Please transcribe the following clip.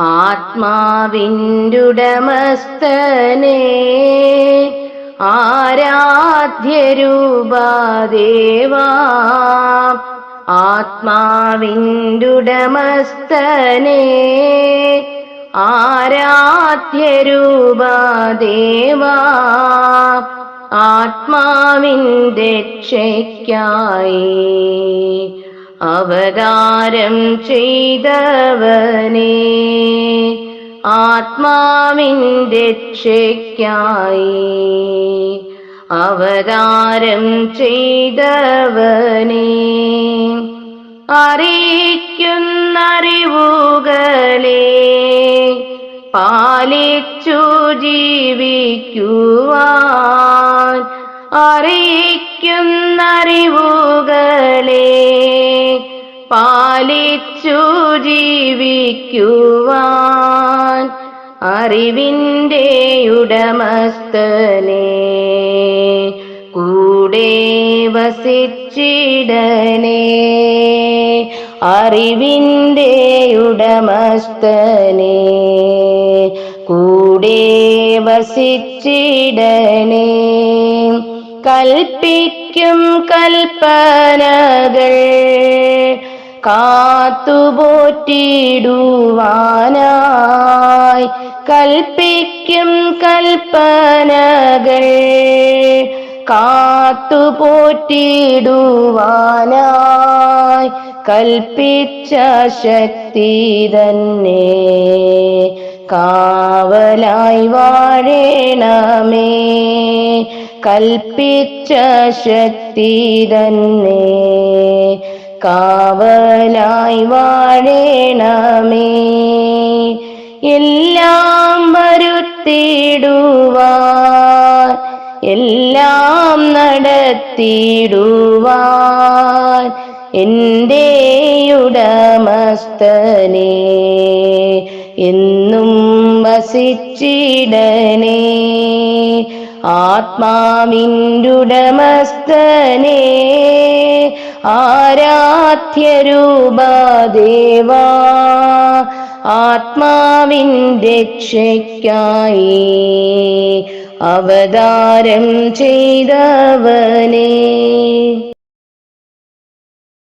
ആത്മാവിന്റുടമസ്ഥനെ ആരാധ്യരൂപദേവാ. ആത്മാവിന്റുടമസ്ഥനെ ആരാധ്യരൂപദേവാ. ആത്മാവിൻ രക്ഷയ്ക്കായി അവതാരം ചെയ്തവനെ ആത്മാവിൻ രക്ഷയ്ക്കായി അവതാരം ചെയ്തവനെ. അറിയിക്കുന്നറിവുകളെ പാലിച്ചു ജീവിക്കുവാൻ. അറിയിക്കുന്നറിവുകളെ പാലിച്ചു ജീവിക്കുവാൻ. അറിവിന്റെ ഉടമസ്ഥനെ കൂടെ വസിച്ചിടനെ. അറിവിന്റെ ഉടമസ്ഥനെ കൂടെ വസിച്ചിടനെ. കൽപ്പിക്കും കൽപ്പനകൾ കാത്തുപോറ്റിടുവാനായി കൽപ്പിക്കും കൽപ്പനകൾ കാത്തുപോറ്റിടുവാനായി കൽപ്പിച്ച ശക്തി തന്നെ. കാവലായി വാഴേണമേ കൽപ്പിച്ച ശക്തി തന്നെ. കാവലായി വാഴേണമേ എല്ലാം വരുത്തിടുവാൻ എല്ലാം നടത്തിടുവാൻ എന്റെ ഉടമസ്ഥനെ എന്നും വസിച്ചിടനെ ആത്മാവിന്റുടമസ്ഥനെ ആരാധ്യരൂപദേവാ. ആത്മാവിൻ രക്ഷയ്ക്കായി അവതാരം ചെയ്തവനേ.